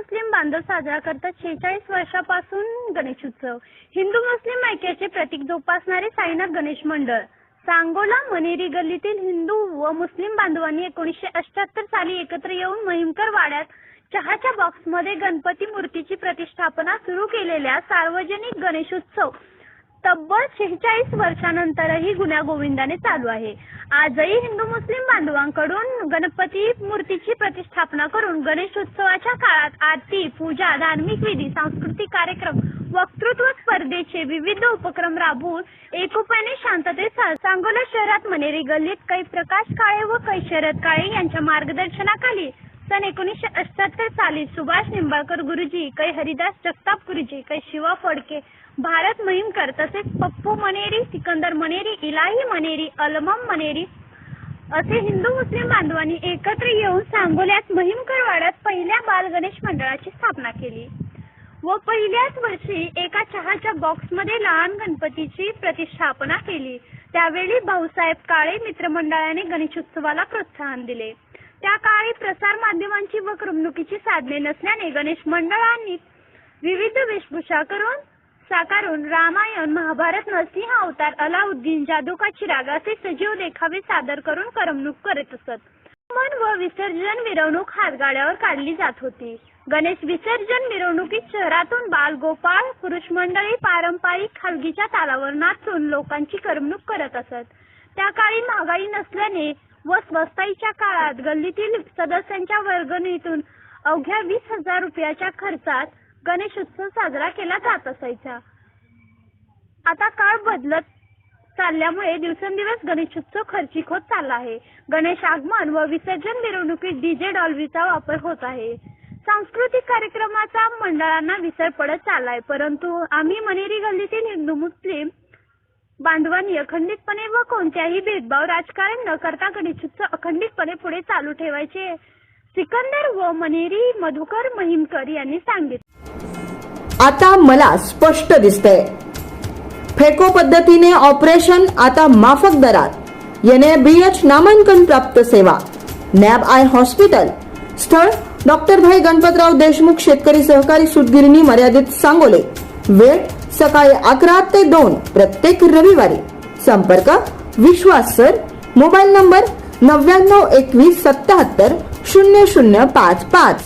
मुस्लिम बांधव साजरा करतात शेहेचाळीस वर्षापासून गणेश उत्सव. हिंदू मुस्लिम ऐक्याचे प्रतीक जोपासणारे साईनाथ गणेश मंडळ. सांगोला मनेरी गल्लीतील हिंदू व मुस्लिम बांधवांनी एकोणीसशे अठ्याहत्तर साली एकत्र येऊन महिमकर वाड्यात चहाच्या बॉक्समध्ये गणपती मूर्तीची प्रतिष्ठापना सुरू केलेल्या सार्वजनिक गणेशोत्सव तब्बल शेहेचाळीस वर्षानंतरही गुण्यागोविंदाने चालू आहे. आजही हिंदू मुस्लिम बांधवांकडून गणपती मूर्तीची प्रतिष्ठापना करून गणेशोत्सवाच्या काळात आरती पूजा धार्मिक विधी सांस्कृतिक कार्यक्रम वक्तृत्व स्पर्धेचे विविध उपक्रम राबवून एकोप्याने शांततेत सांगोला शहरात मनेरी गल्लीत कै प्रकाश काळे व कै शरद काळे यांच्या मार्गदर्शनाखाली सन एकोणीसशे अठ्याहत्तर साली सुभाष निंबाळकर गुरुजी कै हरिदास जगताप गुरुजी कै शिवा फडके भारत महिमकर तसेच पप्पू मनेरी सिकंदर मनेरी इलाही मनेरी अलमम मनेरी असे हिंदू मुस्लिम बांधवांनी एकत्र येऊन सांगोल्यात महिमकर वाड्यात पहिल्या बाल गणेश मंडळाची स्थापना केली. व पहिल्याच वर्षी एका चहाच्या बॉक्समध्ये लहान गणपतीची प्रतिष्ठापना केली. त्यावेळी भाऊसाहेब काळे मित्रमंडळाने गणेशोत्सवाला प्रोत्साहन दिले. त्या काळी प्रसार माध्यमांची व करमणुकीची साधने नसल्याने गणेश मंडळांनी विविध वेशभूषा करून साकारून रामायण महाभारत नरसिंह अवतार अलाउद्दीन जादूका चिराग असे सजीव देखावे सादर करून करमणूक करत असत. मन व विसर्जन मिरवणूक हातगाड्यावर काढली जात होती. गणेश विसर्जन मिरवणुकीत शहरातून बाल गोपाळ पुरुष मंडळी पारंपरिक खालगीच्या तालावर नाचून लोकांची करमणूक करत असत. त्या काळी महागाई नसल्याने व स्वस्ताईच्या काळात गल्लीतील सदस्यांच्या वर्गणीतून अवघ्या वीस हजार रुपयाच्या खर्चात गणेश उत्सव साजरा केला जात असायचा. आता काळ बदलत चालल्यामुळे दिवसेंदिवस गणेशोत्सव खर्चिक होत चालला आहे. गणेश आगमन व विसर्जन मिरवणुकीत डीजे डॉल्बीचा वापर होत आहे. सांस्कृतिक कार्यक्रमाचा मंडळांना विसर पडत चाललाय परंतु आम्ही मनेरी गल्लीतील हिंदू मुस्लिम बांधवांनी अखंडितपणे व कोणत्याही भेदभाव राजकारण न करता गणेशोत्सव अखंडितपणे पुढे चालू ठेवायचे. सिकंदर व मनेरी मधुकर महिमकर यांनी सांगितले. आता मला स्पष्ट दिसतंय. फेको पद्धतीने ऑपरेशन आता माफक दरात. एनएबीएच नामांकन प्राप्त सेवा. NAB eye hospital. स्थळ डॉक्टर भाई गणपतराव देशमुख शेतकरी सहकारी सूतगिरणी मर्यादित सांगोले. वेळ सकाळी अकरा ते दोन प्रत्येक रविवारी. संपर्क विश्वास सर मोबाईल नंबर नव्याण्णव एकवीस सत्याहत्तर शून्य शून्य पाच पाच.